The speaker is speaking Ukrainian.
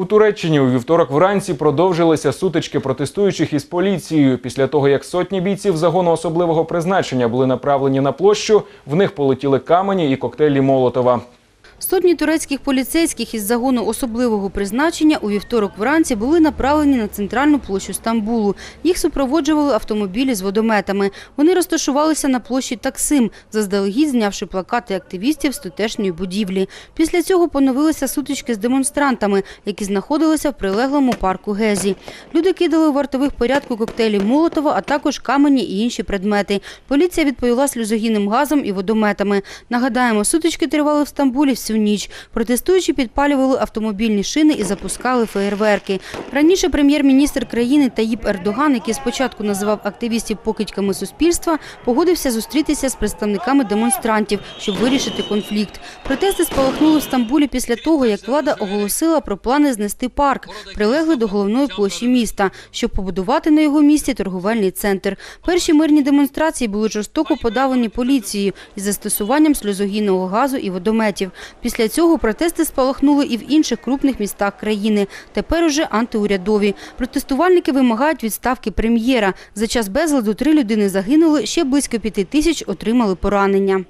У Туреччині у вівторок вранці продовжилися сутички протестуючих із поліцією. Після того, як сотні бійців загону особливого призначення були направлені на площу, в них полетіли камені і коктейлі Молотова. Сотні турецьких поліцейських із загону особливого призначення у вівторок вранці були направлені на центральну площу Стамбулу. Їх супроводжували автомобілі з водометами. Вони розташувалися на площі Таксим, заздалегідь знявши плакати активістів з тутешньої будівлі. Після цього поновилися сутички з демонстрантами, які знаходилися в прилеглому парку Гезі. Люди кидали вартових порядку коктейлі Молотова, а також камені і інші предмети. Поліція відповіла сльозогінним газом і водометами. Нагадаємо, сутички тривали в Стамбулі всю ніч. Протестуючі підпалювали автомобільні шини і запускали феєрверки. Раніше прем'єр-міністр країни Таїп Ердоган, який спочатку називав активістів покидьками суспільства, погодився зустрітися з представниками демонстрантів, щоб вирішити конфлікт. Протести спалахнули в Стамбулі після того, як влада оголосила про плани знести парк, прилеглий до головної площі міста, щоб побудувати на його місці торговельний центр. Перші мирні демонстрації були жорстоко подавлені поліцією із застосуванням сльозогінного газу і водометів. Після цього протести спалахнули і в інших крупних містах країни. Тепер уже антиурядові. Протестувальники вимагають відставки прем'єра. За час безладу три людини загинули, ще близько п'яти тисяч отримали поранення.